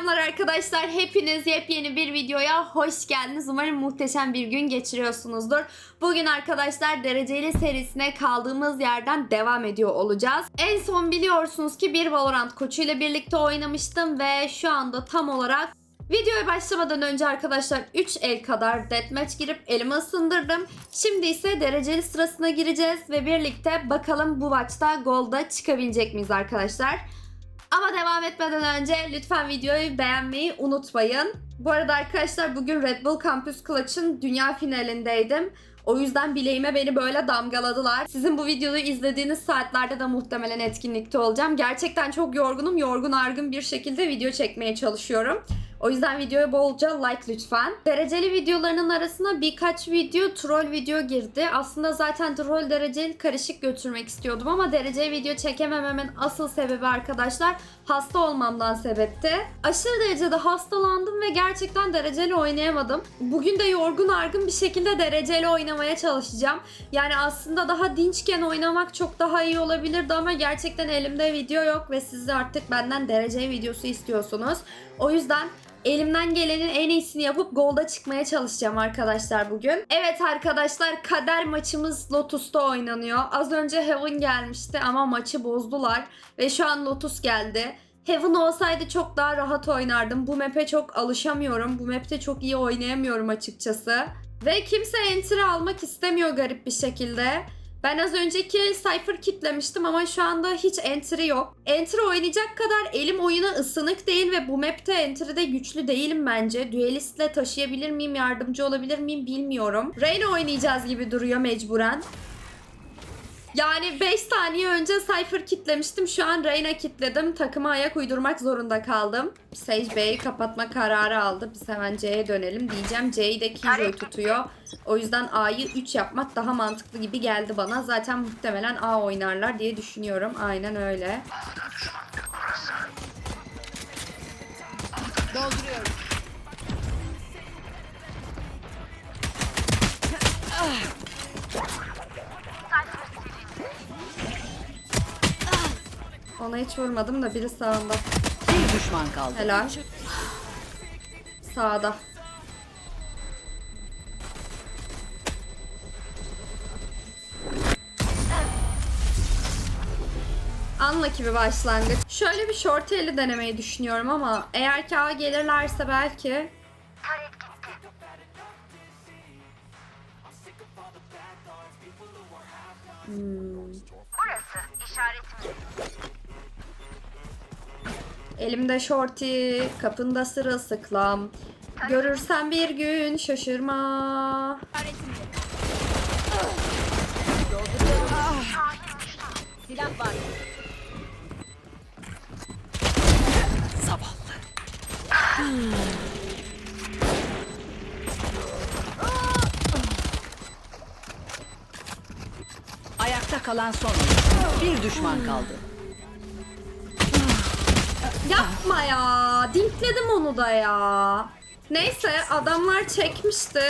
Selamlar arkadaşlar. Hepiniz yepyeni bir videoya hoş geldiniz. Umarım muhteşem bir gün geçiriyorsunuzdur. Bugün arkadaşlar dereceli serisine kaldığımız yerden devam ediyor olacağız. En son biliyorsunuz ki bir Valorant koçuyla birlikte oynamıştım ve şu anda tam olarak Videoya başlamadan önce arkadaşlar 3 el kadar deathmatch girip elimi ısındırdım. Şimdi ise dereceli sırasına gireceğiz ve birlikte bakalım bu maçta golda çıkabilecek miyiz arkadaşlar. Ama devam etmeden önce lütfen videoyu beğenmeyi unutmayın. Bu arada arkadaşlar bugün Red Bull Campus Clutch'ın dünya finalindeydim. O yüzden bileğime beni böyle damgaladılar. Sizin bu videoyu izlediğiniz saatlerde de muhtemelen etkinlikte olacağım. Gerçekten çok yorgunum. Yorgun argın bir şekilde video çekmeye çalışıyorum. O yüzden videoya bolca like lütfen. Dereceli videolarının arasına birkaç video troll video girdi. Aslında zaten troll dereceli karışık götürmek istiyordum ama dereceli video çekemememin asıl sebebi arkadaşlar hasta olmamdan sebepti. Aşırı derecede hastalandım ve gerçekten dereceli oynayamadım. Bugün de yorgun argın bir şekilde dereceli oynamaya çalışacağım. Yani aslında daha dinçken oynamak çok daha iyi olabilirdi ama gerçekten elimde video yok ve siz artık benden dereceli videosu istiyorsunuz. O yüzden Elimden gelenin en iyisini yapıp golda çıkmaya çalışacağım arkadaşlar bugün. Evet arkadaşlar kader maçımız Lotus'ta oynanıyor. Az önce Heaven gelmişti ama maçı bozdular. Ve şu an Lotus geldi. Heaven olsaydı çok daha rahat oynardım. Bu map'e çok alışamıyorum. Bu map'te çok iyi oynayamıyorum açıkçası. Ve kimse enter almak istemiyor garip bir şekilde. Ben az önceki Cypher kitlemiştim ama şu anda hiç entry yok. Entry oynayacak kadar elim oyuna ısınık değil ve bu map'te entry'de güçlü değilim bence. Duelist'le taşıyabilir miyim, yardımcı olabilir miyim bilmiyorum. Reyna oynayacağız gibi duruyor mecburen. Yani 5 saniye önce Cypher kitlemiştim. Şu an Reyna kitledim. Takıma ayak uydurmak zorunda kaldım. Sage B'yi kapatma kararı aldı. Biz hemen C'ye dönelim diyeceğim. C'yi de Killjoy tutuyor. O yüzden A'yı 3 yapmak daha mantıklı gibi geldi bana. Zaten muhtemelen A oynarlar diye düşünüyorum. Aynen öyle. Dolduruyorum. Ona hiç vurmadım da biri sağında. Bir düşman kaldı. Helal. Sağda. Unlucky bir başlangıç. Şöyle bir short eli denemeyi düşünüyorum ama eğer ki A gelirlerse belki Burası Elimde shorty, kapında sırılsıklam. Görürsen bir gün şaşırma. Silah var. Zavallı. Ayakta kalan son. Bir düşman kaldı. Yapma ya. Dinkledim onu da ya. Neyse adamlar çekmişti.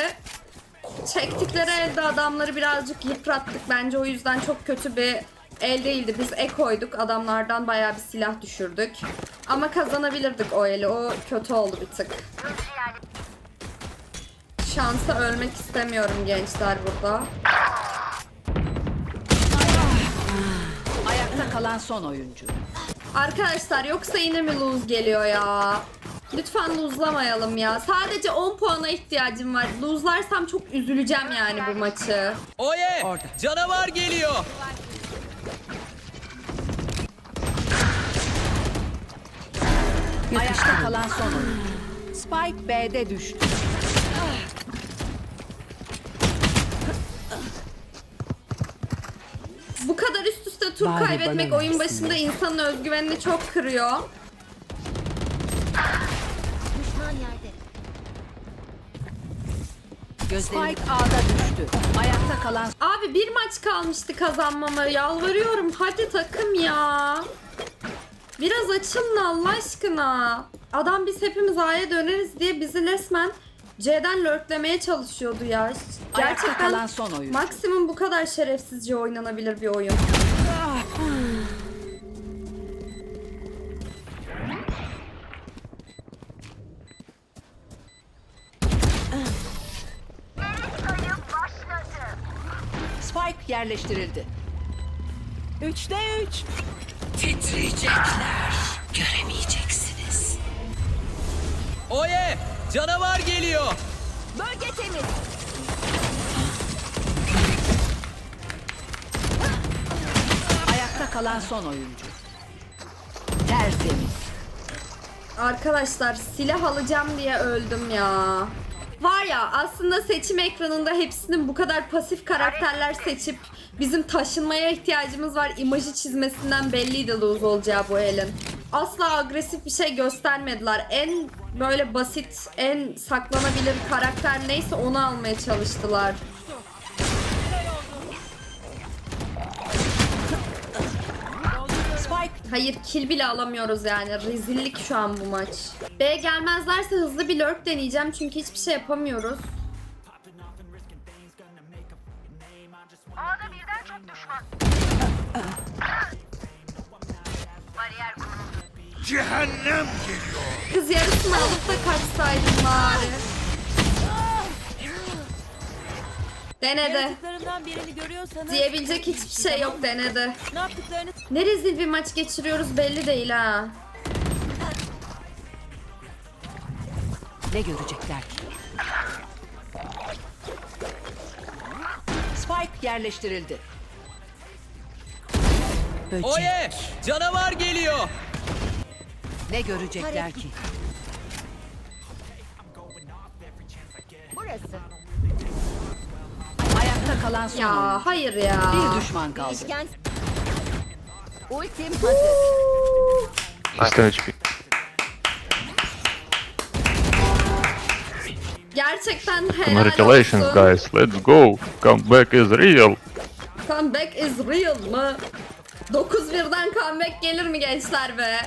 Çektikleri elde adamları birazcık yıprattık. Bence o yüzden çok kötü bir el değildi. Biz e koyduk. Adamlardan bayağı bir silah düşürdük. Ama kazanabilirdik o eli. O kötü oldu bir tık. Şansa ölmek istemiyorum gençler burada. Ayakta kalan son oyuncu. Arkadaşlar yoksa yine mi lose geliyor ya? Lütfen luzlamayalım ya. Sadece 10 puana ihtiyacım var. Luzlarsam çok üzüleceğim yani bu maçı. Oye! Orada. Canavar geliyor. Ayakta kalan son. Spike B'de düştü. Tur Bari kaybetmek bana oyun versin başında insanın özgüvenini çok kırıyor. Düşman yerde. Spike A'da düştü. Ayakta kalan Abi bir maç kalmıştı kazanmama. Yalvarıyorum hadi takım ya. Biraz açılın Allah aşkına. Adam biz hepimiz A'ya döneriz diye bizi resmen C'den lurklemeye çalışıyordu ya. Ayakta Gerçekten kalan son oyuncu. maksimum bu kadar şerefsizce oynanabilir bir oyun. Spike yerleştirildi. Üçte üç. Titriyecekler. Göremeyeceksiniz. Oye! Canavar geliyor! Bölge temiz. Kalan son oyuncu. Tertemiz. Arkadaşlar silah alacağım diye öldüm ya. Var ya aslında seçim ekranında hepsinin bu kadar pasif karakterler seçip bizim taşınmaya ihtiyacımız var imajı çizmesinden belliydi lose olacağı bu elin. Asla agresif bir şey göstermediler. En böyle basit, en saklanabilir karakter neyse onu almaya çalıştılar. Hayır kill bile alamıyoruz yani. Rezillik şu an bu maç. B gelmezlerse hızlı bir lurk deneyeceğim çünkü hiçbir şey yapamıyoruz. A'da birden çok düşman. Bariyer kuruldu. Cehennem geliyor. Kız yarısını alıp da kaçsaydım bari. Denedi. Yaptıklarından birini görüyorsanız Diyebilecek hiçbir şey yok denedi. ne yaptıklarını Ne rezil bir maç geçiriyoruz belli değil ha. ne görecekler ki? Spike yerleştirildi. Böcek. Oye! Canavar geliyor. Ne görecekler ki? Burası. Ayakta kalan son Ya oyuncu. hayır ya. Bir düşman kaldı. Değişken. Ultim hazır. He's 10 HP. Gerçekten helal Congratulations olsun. guys, let's go. Comeback is real. Comeback is real mı? 9-1'den comeback gelir mi gençler be?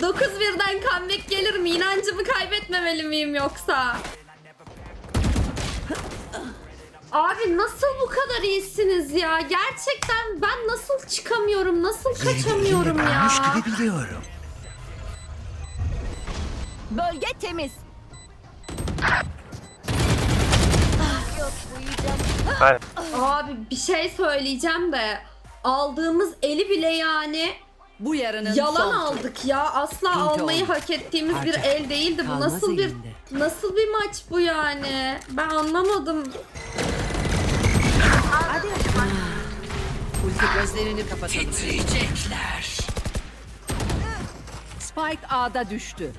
9-1'den comeback gelir mi? İnancımı kaybetmemeli miyim yoksa? Abi nasıl bu kadar iyisiniz ya? Gerçekten ben nasıl çıkamıyorum? Nasıl kaçamıyorum ya? biliyorum. bölge temiz. Yok uyuyacağım. Abi bir şey söyleyeceğim de aldığımız eli bile yani Bu yarının Yalan son. aldık ya. Asla Sıkıntı almayı oldu. hak ettiğimiz bir Artık el değildi. Bu kalmaz nasıl bir elinde. nasıl bir maç bu yani? Ben anlamadım. Gözlerini kapatalım. Titriyecekler. Spike A'da düştü.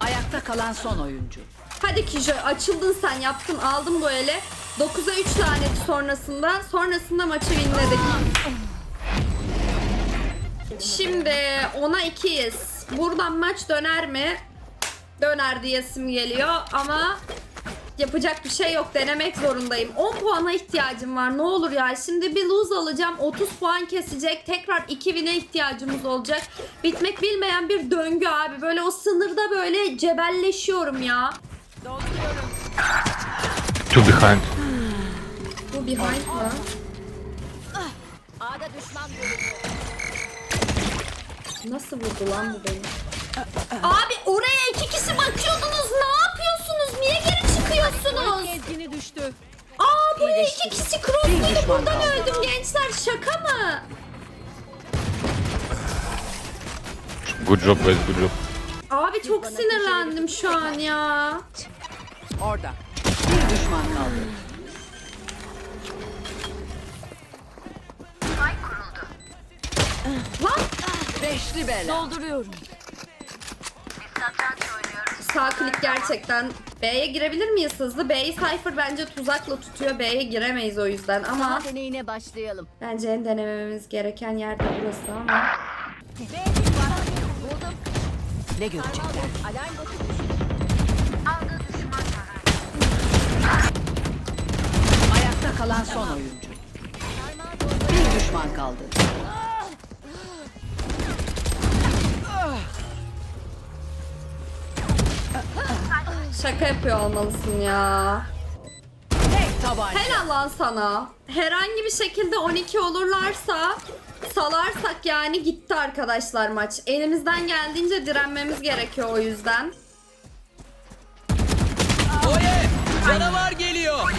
Ayakta kalan son oyuncu. Hadi Kijo açıldın sen yaptın aldım bu ele. 9'a 3 laneti sonrasında. Sonrasında maçı winledik. Şimdi 10'a 2'yiz. Buradan maç döner mi? Döner diyesim geliyor ama yapacak bir şey yok. Denemek zorundayım. 10 puana ihtiyacım var. Ne olur ya. Şimdi bir lose alacağım. 30 puan kesecek. Tekrar 2 win'e ihtiyacımız olacak. Bitmek bilmeyen bir döngü abi. Böyle o sınırda böyle cebelleşiyorum ya. Two behind. Bu behind mı? A'da düşman görüldü. Nasıl vurdu lan bu beni? Abi oraya iki kişi bakıyordunuz. Ne çıkıyorsunuz? Gezgini düştü. Aa buraya iki kişi crossluydu. Buradan öldüm gençler. Şaka mı? Good job guys, good job. Abi çok sinirlendim şu an ya. Orada. Bir düşman kaldı. Lan Beşli bela. Dolduruyorum. Sağ klik gerçekten. B'ye girebilir miyiz hızlı? B'yi Cypher bence tuzakla tutuyor. B'ye giremeyiz o yüzden ama Deneyine başlayalım. bence en denememiz gereken yer de burası ama. Ne görecekler? Alarm botu düştü. Aldı düşman Ayakta kalan son oyuncu. Bir düşman kaldı. Şaka yapıyor olmalısın ya. Tabanca. Helal lan sana. Herhangi bir şekilde 12 olurlarsa salarsak yani gitti arkadaşlar maç. Elimizden geldiğince direnmemiz gerekiyor o yüzden. Oye! Canavar geliyor.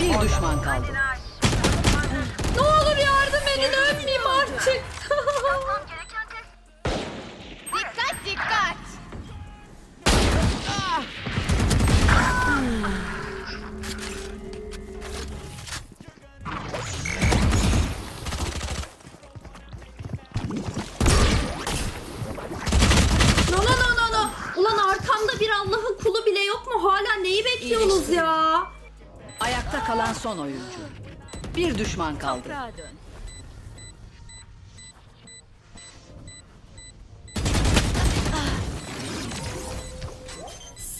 Bir düşman kaldı. Ne olur yardım edin ölmeyeyim artık. Bekliyorsunuz ya? Ayakta kalan son oyuncu. Bir düşman kaldı.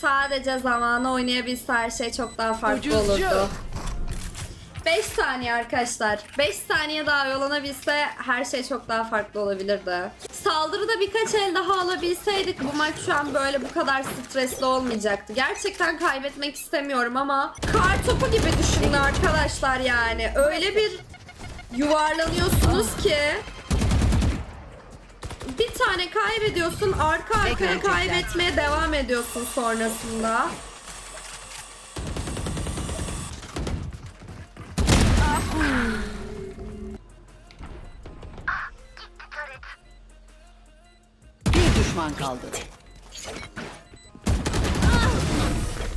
Sadece zamanı oynayabilse her şey çok daha farklı Ucuzcu. olurdu. 5 saniye arkadaşlar. 5 saniye daha yolanabilse her şey çok daha farklı olabilirdi. Saldırıda birkaç el daha alabilseydik bu maç şu an böyle bu kadar stresli olmayacaktı. Gerçekten kaybetmek istemiyorum ama kar topu gibi düşünün arkadaşlar yani. Öyle bir yuvarlanıyorsunuz ki bir tane kaybediyorsun arka arkaya kaybetmeye devam ediyorsun sonrasında. Bir düşman kaldı.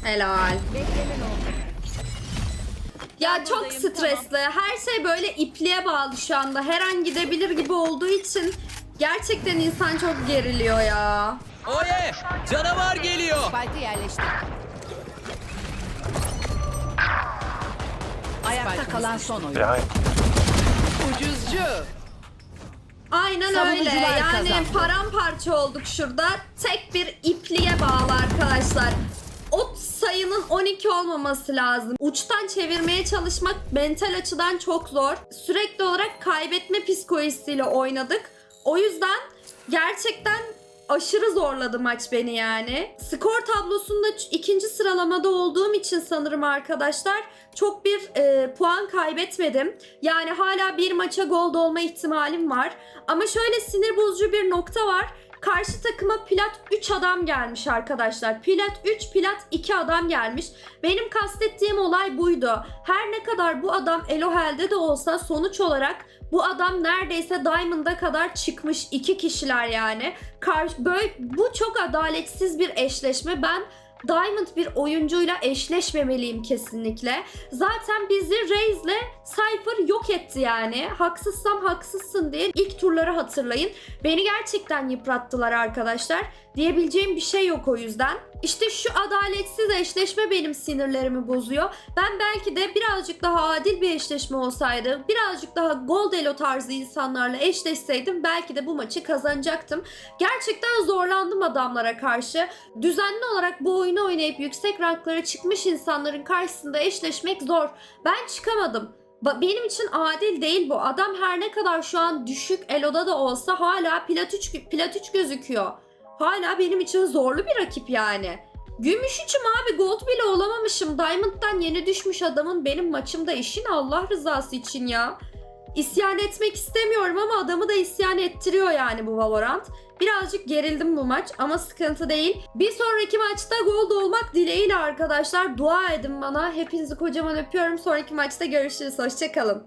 Helal. Ya çok stresli. Her şey böyle ipliğe bağlı şu anda. Her an gidebilir gibi olduğu için gerçekten insan çok geriliyor ya. Oye! Canavar geliyor. Spike'ı yerleştir. Ayakta kalan son. Behind. Ucuzcu. Aynen öyle. Savunucular Yani kazandı. paramparça olduk şurada. Tek bir ipliğe bağlı arkadaşlar. O sayının 12 olmaması lazım. Uçtan çevirmeye çalışmak mental açıdan çok zor. Sürekli olarak kaybetme psikolojisiyle oynadık. O yüzden gerçekten aşırı zorladı maç beni yani. Skor tablosunda ikinci sıralamada olduğum için sanırım arkadaşlar çok bir e, puan kaybetmedim. Yani hala bir maça gol de olma ihtimalim var. Ama şöyle sinir bozucu bir nokta var. Karşı takıma plat 3 adam gelmiş arkadaşlar. Plat 3, plat 2 adam gelmiş. Benim kastettiğim olay buydu. Her ne kadar bu adam Elohel'de de olsa sonuç olarak bu adam neredeyse Diamond'a kadar çıkmış iki kişiler yani. Karşı, böyle, bu çok adaletsiz bir eşleşme. Ben Diamond bir oyuncuyla eşleşmemeliyim kesinlikle. Zaten bizi Raze'le Cypher yok etti yani. Haksızsam haksızsın diye ilk turları hatırlayın. Beni gerçekten yıprattılar arkadaşlar. Diyebileceğim bir şey yok o yüzden. İşte şu adaletsiz eşleşme benim sinirlerimi bozuyor. Ben belki de birazcık daha adil bir eşleşme olsaydı, birazcık daha Goldelo tarzı insanlarla eşleşseydim belki de bu maçı kazanacaktım. Gerçekten zorlandım adamlara karşı. Düzenli olarak bu oyunu oynayıp yüksek ranklara çıkmış insanların karşısında eşleşmek zor. Ben çıkamadım. Benim için adil değil bu. Adam her ne kadar şu an düşük eloda da olsa hala plat 3, plat 3 gözüküyor. Hala benim için zorlu bir rakip yani. Gümüş üçüm abi gold bile olamamışım. Diamond'dan yeni düşmüş adamın benim maçımda işin Allah rızası için ya. İsyan etmek istemiyorum ama adamı da isyan ettiriyor yani bu Valorant. Birazcık gerildim bu maç ama sıkıntı değil. Bir sonraki maçta gold olmak dileğiyle arkadaşlar dua edin bana. Hepinizi kocaman öpüyorum. Sonraki maçta görüşürüz. Hoşçakalın.